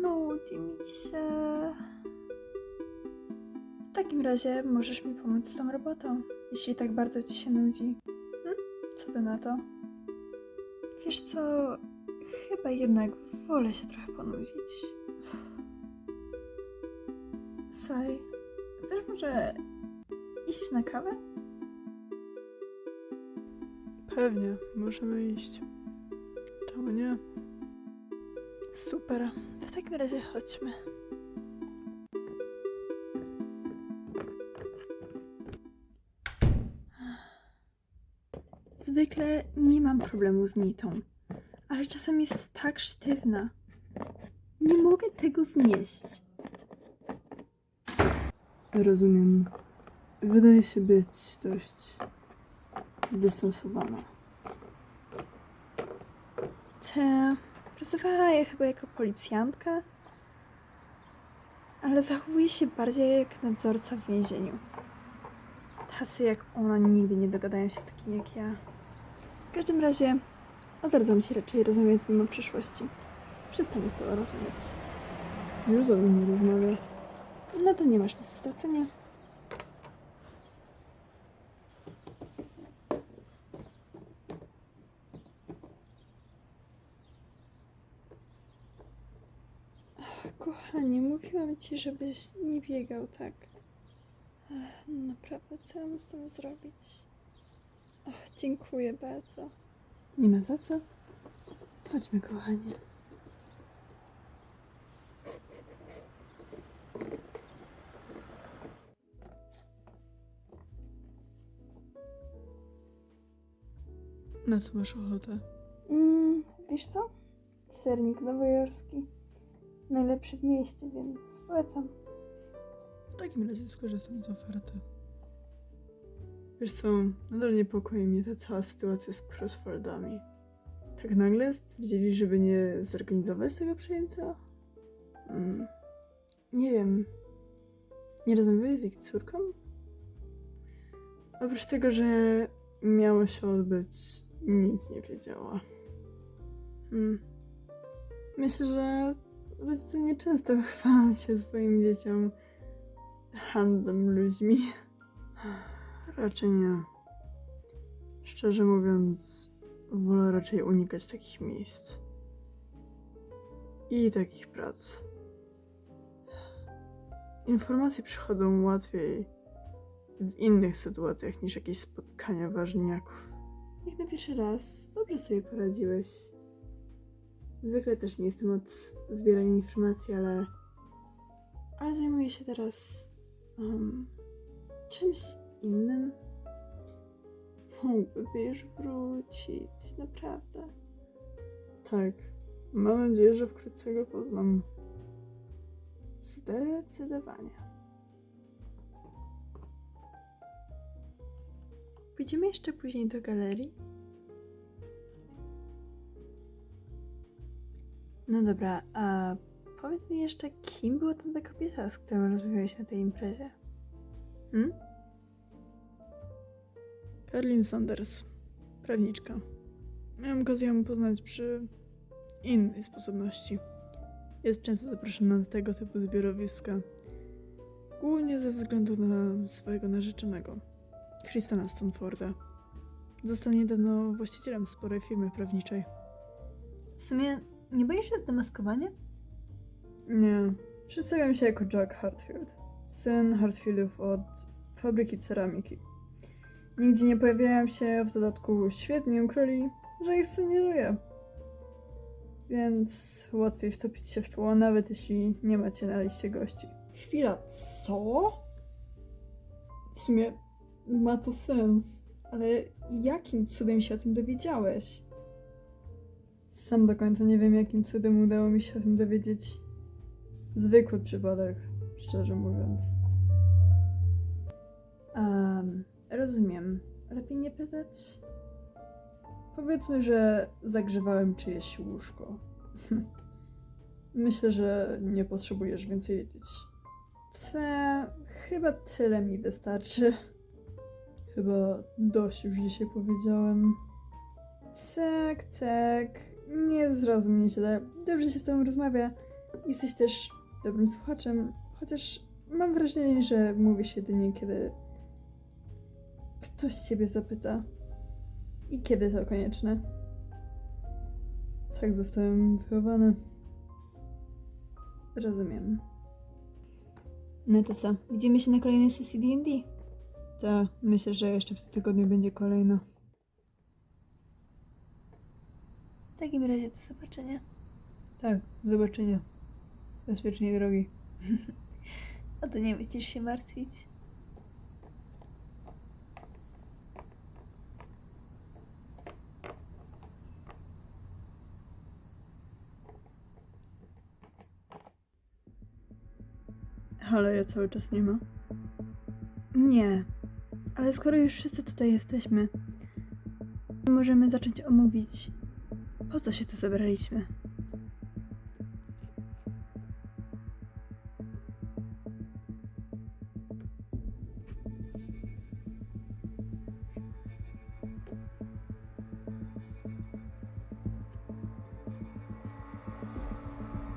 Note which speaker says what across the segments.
Speaker 1: Nudzi mi się. W takim razie możesz mi pomóc z tą robotą, jeśli tak bardzo ci się nudzi. Hm? Co ty na to? Wiesz co, chyba jednak wolę się trochę ponudzić. Saj, chcesz może iść na kawę?
Speaker 2: Pewnie, możemy iść. Czemu nie?
Speaker 1: Super, w takim razie chodźmy. Zwykle nie mam problemu z nitą, ale czasem jest tak sztywna. Nie mogę tego znieść.
Speaker 2: Rozumiem. Wydaje się być dość zdystansowana.
Speaker 1: Te pracowała ja chyba jako policjantka, ale zachowuje się bardziej jak nadzorca w więzieniu. Tacy jak ona nigdy nie dogadają się z takim jak ja. W każdym razie odradzam się raczej rozmawiać z nim o przyszłości. Przestań z tobą rozmawiać.
Speaker 2: Już ze mną nie rozmawia.
Speaker 1: No to nie masz nic do stracenia. Ach, Kochanie, mówiłam ci, żebyś nie biegał tak. Ech, Naprawdę, co ja mam z tym zrobić? Ach, dziękuję bardzo.
Speaker 2: Nie ma za co. Chodźmy, kochanie. Na co masz ochotę?
Speaker 1: Mm, wiesz co? Sernik nowojorski. Najlepszy w mieście, więc polecam.
Speaker 2: W takim razie skorzystam z oferty. Wiesz co, nadal niepokoi mnie ta cała sytuacja z crossfordami. Tak nagle stwierdzili, żeby nie zorganizować tego przyjęcia? Mm. Nie wiem. Nie rozmawiałeś z ich córką? Oprócz tego, że miało się odbyć, nic nie wiedziała. Mm. Myślę, że rodzice nieczęsto chwalą się swoim dzieciom handlem ludźmi. Raczej nie. Szczerze mówiąc, wolę raczej unikać takich miejsc. I takich prac. Informacje przychodzą łatwiej w innych sytuacjach niż jakieś spotkania ważniaków. Jak na pierwszy raz, dobrze sobie poradziłeś. Zwykle też nie jestem od zbierania informacji, ale. Ale zajmuję się teraz um, czymś innym. Mógłby już wrócić, naprawdę. Tak, mam nadzieję, że wkrótce go poznam. Zdecydowanie. Pójdziemy jeszcze później do galerii? No dobra, a powiedz mi jeszcze, kim była tamta kobieta, z którą rozmawiałeś na tej imprezie? Hmm? Carlin Sanders, prawniczka. Miałam okazję ją poznać przy innej sposobności. Jest często zapraszana na tego typu zbiorowiska. Głównie ze względu na swojego narzeczonego, Christana Stonforda. Został niedawno właścicielem sporej firmy prawniczej. W sumie nie boisz się zdemaskowania? Nie. Przedstawiam się jako Jack Hartfield, syn Hartfieldów od fabryki ceramiki. Nigdzie nie pojawiają się, w dodatku świetnie ukryli, że ich syn nie żyje. Więc łatwiej wtopić się w tło, nawet jeśli nie macie na liście gości. Chwila, co? W sumie ma to sens, ale jakim cudem się o tym dowiedziałeś? Sam do końca nie wiem, jakim cudem udało mi się o tym dowiedzieć. Zwykły przypadek, szczerze mówiąc. Um, rozumiem. Lepiej nie pytać? Powiedzmy, że zagrzewałem czyjeś łóżko. Myślę, że nie potrzebujesz więcej wiedzieć. Te, chyba tyle mi wystarczy. Chyba dość już dzisiaj powiedziałem. Tak, tak. Nie zrozum mnie źle. Dobrze się z tobą rozmawia. Jesteś też dobrym słuchaczem, chociaż Mam wrażenie, że mówisz jedynie, kiedy ktoś ciebie zapyta. I kiedy to konieczne. Tak zostałem wychowany. Rozumiem.
Speaker 1: No to co? Widzimy się na kolejnej sesji D&D.
Speaker 2: Tak, myślę, że jeszcze w tym tygodniu będzie kolejna.
Speaker 1: W takim razie do zobaczenia.
Speaker 2: Tak, do zobaczenia. Bezpiecznej drogi.
Speaker 1: O to nie musisz się martwić.
Speaker 2: Ale ja cały czas nie ma.
Speaker 1: Nie, ale skoro już wszyscy tutaj jesteśmy, możemy zacząć omówić, po co się tu zebraliśmy.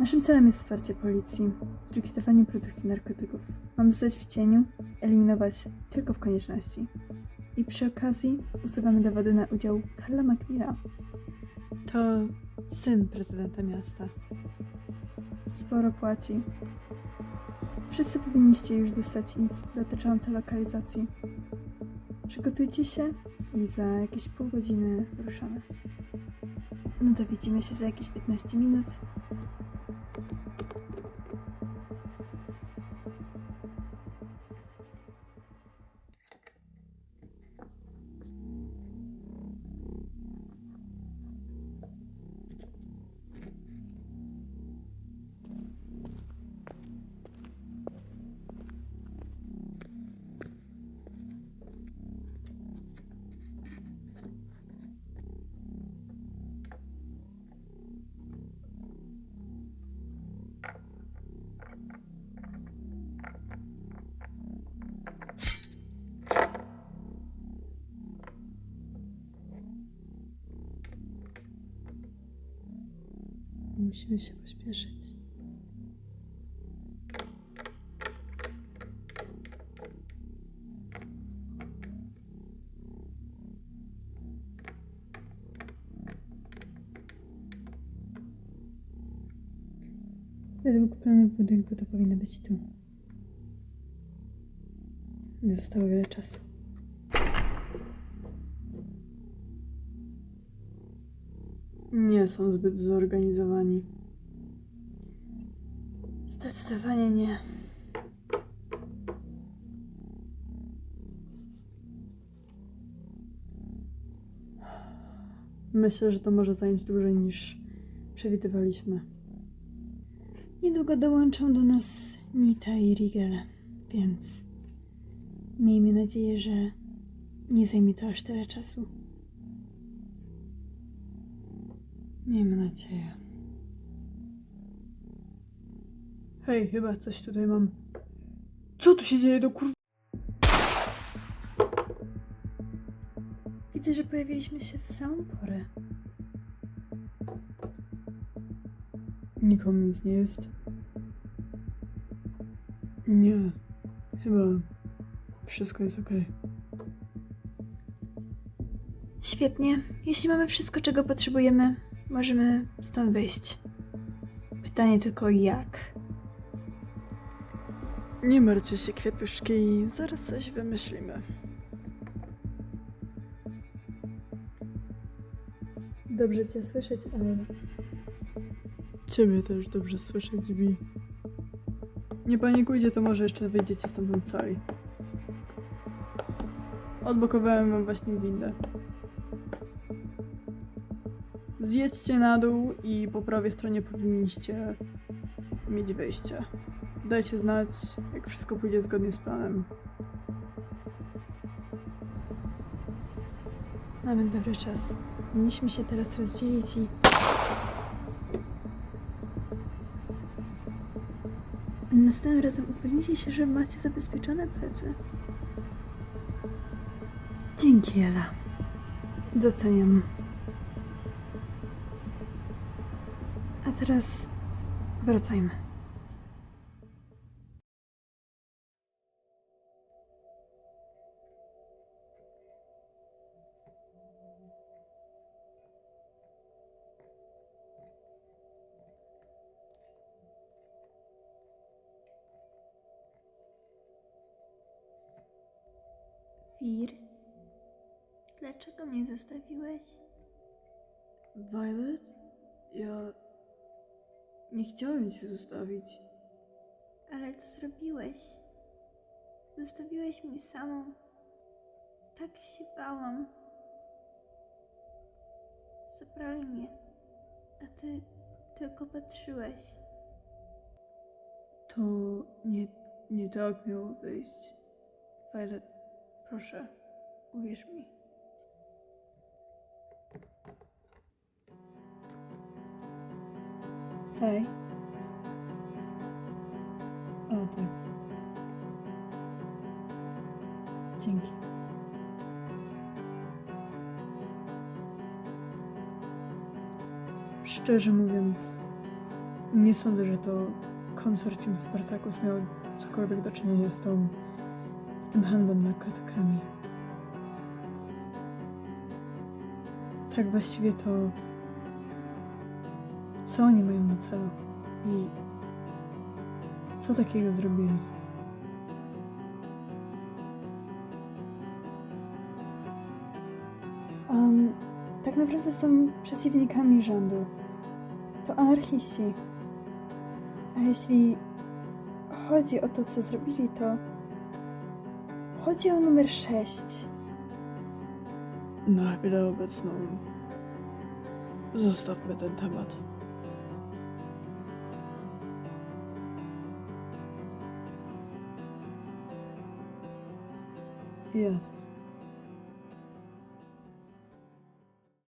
Speaker 1: Naszym celem jest wsparcie policji, zlikwidowanie produkcji narkotyków. Mamy zostać w cieniu, eliminować tylko w konieczności. I przy okazji usuwamy dowody na udział Karla Macmilla.
Speaker 2: To syn prezydenta miasta.
Speaker 1: Sporo płaci. Wszyscy powinniście już dostać info dotyczące lokalizacji. Przygotujcie się i za jakieś pół godziny ruszamy. No to widzimy się za jakieś 15 minut.
Speaker 2: Musimy się pośpieszyć.
Speaker 1: Według planu budynku to powinno być tu. Nie zostało wiele czasu.
Speaker 2: Nie są zbyt zorganizowani.
Speaker 1: Zdecydowanie nie.
Speaker 2: Myślę, że to może zająć dłużej niż przewidywaliśmy.
Speaker 1: Niedługo dołączą do nas Nita i Rigel, więc miejmy nadzieję, że nie zajmie to aż tyle czasu.
Speaker 2: Miejmy nadzieję. Hej, chyba coś tutaj mam. Co tu się dzieje do kur...
Speaker 1: Widzę, że pojawiliśmy się w samą porę.
Speaker 2: Nikomu nic nie jest. Nie. Chyba wszystko jest okej.
Speaker 1: Świetnie. Jeśli mamy wszystko, czego potrzebujemy, możemy stąd wyjść. Pytanie tylko jak.
Speaker 2: Nie martwcie się, kwiatuszki. Zaraz coś wymyślimy.
Speaker 1: Dobrze cię słyszeć, ale
Speaker 2: Ciebie też dobrze słyszeć, Bi. Nie panikujcie, to może jeszcze wyjdziecie stamtąd cali. Odblokowałem wam właśnie windę. Zjedźcie na dół i po prawej stronie powinniście mieć wejście. Dajcie znać, jak wszystko pójdzie zgodnie z planem.
Speaker 1: mamy dobry czas. Powinniśmy się teraz rozdzielić i... Następnym razem upewnijcie się, że macie zabezpieczone plecy. Dzięki, Ela. Doceniam. teraz wracajmy. Wir? Dlaczego mnie zostawiłeś?
Speaker 2: Violet? Ja nie chciałem cię zostawić.
Speaker 1: Ale co zrobiłeś? Zostawiłeś mnie samą. Tak się bałam. Zabrali mnie, a ty tylko patrzyłeś.
Speaker 2: To nie, nie tak miało wyjść. Violet, proszę, uwierz mi. Sej. O tak. Dzięki. Szczerze mówiąc, nie sądzę, że to konsorcjum Spartacus miało cokolwiek do czynienia z tą, z tym handlem narkotykami. Tak właściwie to co oni mają na celu i co takiego zrobili?
Speaker 1: Um, tak naprawdę są przeciwnikami rządu. To anarchiści. A jeśli chodzi o to, co zrobili, to chodzi o numer 6.
Speaker 2: Na chwilę obecną zostawmy ten temat. Yes.